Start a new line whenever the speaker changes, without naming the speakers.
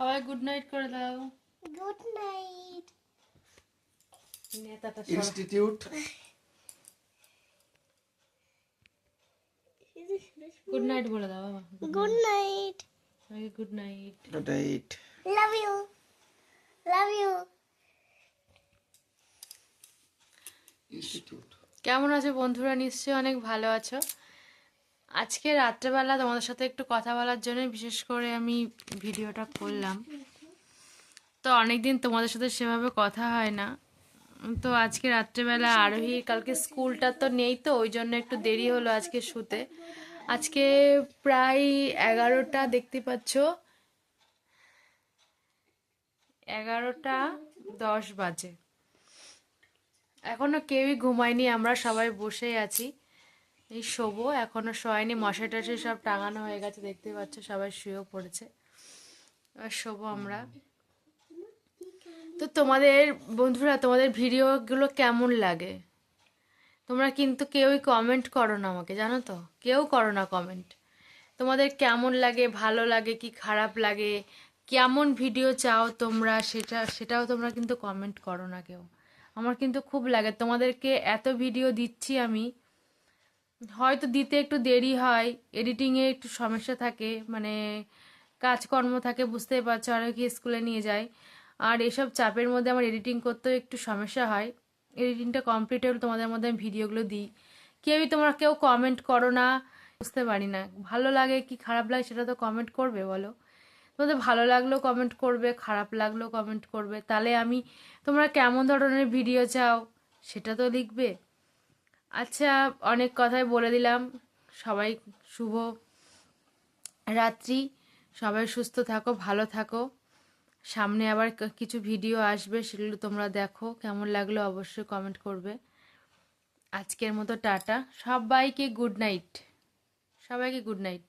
সবাই good night করে দাও
গুড নাইট
নেতাটা
ইনস্টিটিউট
গুড নাইট বলে দাও বাবা
গুড নাইট
সবাইকে good night
good eight
love you love you
institute
কেমন আছো বন্ধুরা? নিশ্চয়ই অনেক ভালো আছো। আজকে রাত্রেবেলা তোমাদের সাথে একটু কথা বলার জন্য, বিশেষ করে আমি ভিডিওটা করলাম। তো অনেকদিন তোমাদের সাথে সেভাবে কথা হয় না। তো আজকে রাত্রেবেলা আরোহী কালকে স্কুলটা তো নেই তো, ওই জন্য একটু দেরি হলো আজকে শুতে। আজকে প্রায় এগারোটা দেখতে পাচ্ছ। এগারোটা দশ বাজে। এখনও কেউই ঘুমায়নি, আমরা সবাই বসেই আছি। এই শোবো, এখনও শোয়নি মশা টশাই সব টাঙানো হয়ে গেছে, দেখতে পাচ্ছ সবাই শুয়েও পড়েছে। এবার শোবো আমরা। তো তোমাদের, বন্ধুরা, তোমাদের ভিডিওগুলো কেমন লাগে? তোমরা কিন্তু কেউই কমেন্ট করো না আমাকে, জানো তো? কেউ করো না কমেন্ট তোমাদের কেমন লাগে, ভালো লাগে কি খারাপ লাগে, কেমন ভিডিও চাও তোমরা, সেটা, সেটাও তোমরা কিন্তু কমেন্ট করো না কেউ। আমার কিন্তু খুব লাগে, তোমাদেরকে এত ভিডিও দিচ্ছি আমি হয়তো দিতে একটু দেরি হয় এডিটিংয়ে একটু সমস্যা থাকে মানে কাজকর্ম থাকে, বুঝতেই পারছ, আর কি স্কুলে নিয়ে যায় আর এসব চাপের মধ্যে আমার এডিটিং করতেও একটু সমস্যা হয়। এডিটিংটা কমপ্লিট হলে তোমাদের মধ্যে আমি ভিডিওগুলো দিই। কেউই তোমরা, কেউ কমেন্ট করো না, বুঝতে পারি না। ভালো লাগে কি খারাপ লাগে সেটা তো কমেন্ট করবে, বলো। তোমাদের ভালো লাগলেও কমেন্ট করবে, খারাপ লাগলেও কমেন্ট করবে, তাহলে আমি তোমরা কেমন ধরনের ভিডিও চাও সেটা তো লিখবে। আচ্ছা অনেক কথাই বলে দিলাম। সবাই শুভ রাত্রি। সবাই সুস্থ থাকো, ভালো থাকো। সামনে আবার কিছু ভিডিও আসবে, সেগুলো তোমরা দেখো। কেমন লাগল অবশ্যই কমেন্ট করবে। আজকের মতো টাটা। সবাইকে গুড নাইট সবাইকে গুড নাইট